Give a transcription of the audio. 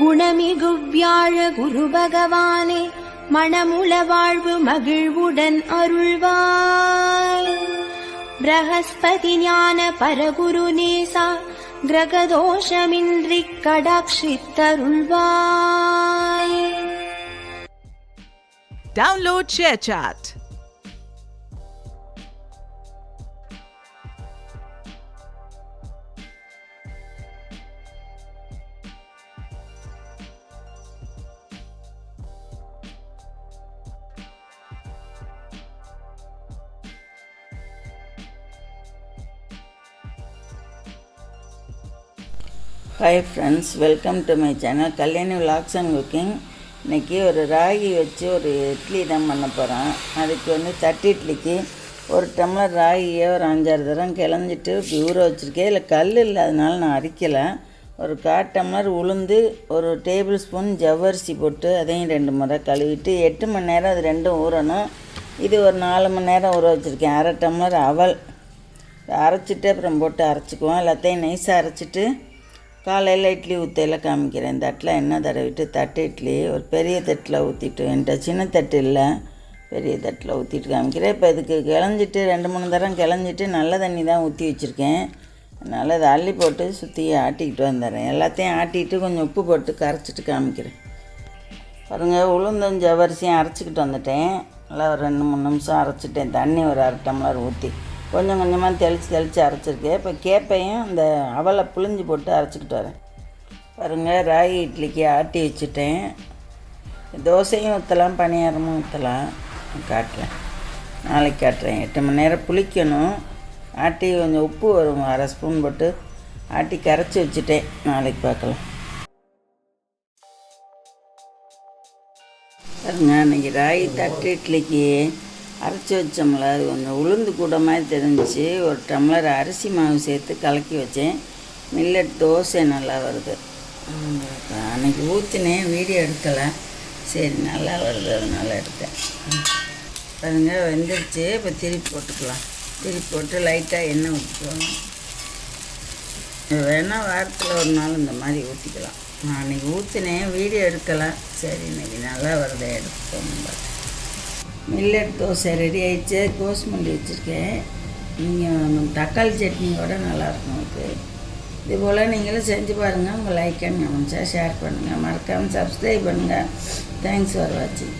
குணமிகு வியாழ குரு பகவானே மணமுள வாழ்வு மகிழ்வுடன் அருள்வாய் பிரகஸ்பதி ஞான பரகுரு நேசா கிரகதோஷமின்றி கடாட்சித்தருள்வாய் Download ShareChat. Hi friends welcome to my channel Kalyani vlogs and cooking இன்றைக்கி ஒரு ராகி வச்சு ஒரு இட்லி தான் பண்ண போகிறேன் அதுக்கு வந்து தட்டு இட்லிக்கு ஒரு டம்ளர் ராகியை ஒரு அஞ்சாறு தரம் கிளஞ்சிட்டு இப்படி ஊற வச்சுருக்கேன். இல்லை கல் இல்லாதனால நான் அரிக்கலை. ஒரு கால் டம்ளர் உளுந்து ஒரு டேபிள் ஸ்பூன் ஜவ்வரிசி போட்டு அதையும் ரெண்டு முறை கழுவிட்டு எட்டு மணி நேரம் அது ரெண்டும் ஊறணும். இது ஒரு நாலு மணி நேரம் ஊற வச்சுருக்கேன். அரை டம்ளர் அவல். அரைச்சிட்டு அப்புறம் போட்டு அரைச்சிக்குவோம். எல்லாத்தையும் நைஸாக அரைச்சிட்டு காலையில் இட்லி ஊற்றையில் காமிக்கிறேன். இந்த தட்டில் எண்ணெய் தடவிட்டு தட்டு இட்லி ஒரு பெரிய தட்டில் ஊற்றிட்டு என்கிட்ட சின்ன தட்டு இல்லை பெரிய தட்டில் ஊற்றிட்டு காமிக்கிறேன். இப்போ இதுக்கு கிளஞ்சிட்டு ரெண்டு மூணு தரம் கிளஞ்சிட்டு நல்ல தண்ணி தான் ஊற்றி வச்சுருக்கேன். அதனால் அதை அள்ளி போட்டு சுற்றி ஆட்டிக்கிட்டு வந்துடுறேன். எல்லாத்தையும் ஆட்டிட்டு கொஞ்சம் உப்பு போட்டு கரைச்சிட்டு காமிக்கிறேன். பாருங்கள் உளுந்தும் ஜவரிசியும் அரைச்சிக்கிட்டு வந்துட்டேன். நல்லா ஒரு ரெண்டு மூணு நிமிஷம் அரைச்சிட்டேன். தண்ணி ஒரு அரை டம்ளர் ஊற்றி கொஞ்சம் கொஞ்சமாக தெளித்து தெளித்து அரைச்சிருக்கேன். இப்போ கேப்பையும் இந்த அவலை புளிஞ்சு போட்டு அரைச்சிக்கிட்டு வரேன். பாருங்கள் ராகி இட்லிக்கு ஆட்டி வச்சுட்டேன். தோசையும் ஊற்றலாம் பணியாரமும் ஊற்றலாம் காட்டுறேன். நாளைக்கு காட்டுறேன். எட்டு மணி நேரம் புளிக்கணும். ஆட்டி கொஞ்சம் உப்பு வரும். அரை ஸ்பூன் போட்டு ஆட்டி கரைச்சி வச்சுட்டேன். நாளைக்கு பார்க்கலாம். பாருங்க அன்றைக்கி ராகி தட்டு இட்லிக்கு அரைச்சி வச்சோம்ல அது கொஞ்சம் உளுந்து கூட மாதிரி தெரிஞ்சிச்சு. ஒரு டம்ளர் அரிசி மாவு சேர்த்து கலக்கி வச்சேன். மில்லட் தோசை நல்லா வருது. அன்றைக்கி அன்னைக்கு ஊற்றினேன் வீடியோ எடுக்கலை. சரி நல்லா வருது அதனால் எடுத்தேன். பாருங்க வெந்துருச்சு. இப்போ திருப்பி போட்டுக்கலாம். திருப்பி போட்டு லைட்டாக எண்ணெய் ஊற்றிக்கலாம் வேணால் வாரத்தில் ஒரு நாள் இந்த மாதிரி ஊற்றிக்கலாம் நான் அன்றைக்கி ஊற்றினேன் வீடியோ எடுக்கலை. சரி இன்னைக்கு நல்லா வருது எடுத்துக்கோங்க. மில்லட் தோசை ரெடி ஆயிடுச்சு. கோஸ்மல்லி வச்சுருக்கேன். நீங்கள் தக்காளி சட்னியோட நல்லாயிருக்கும் உங்களுக்கு. இது போல் நீங்களும் செஞ்சு பாருங்கள் உங்கள் லைக் அண்ட் கமெண்ட்ஸாக ஷேர் பண்ணுங்கள் மறக்காமல் சப்ஸ்கிரைப் பண்ணுங்கள் தேங்க்ஸ் ஃபார் வாட்சிங்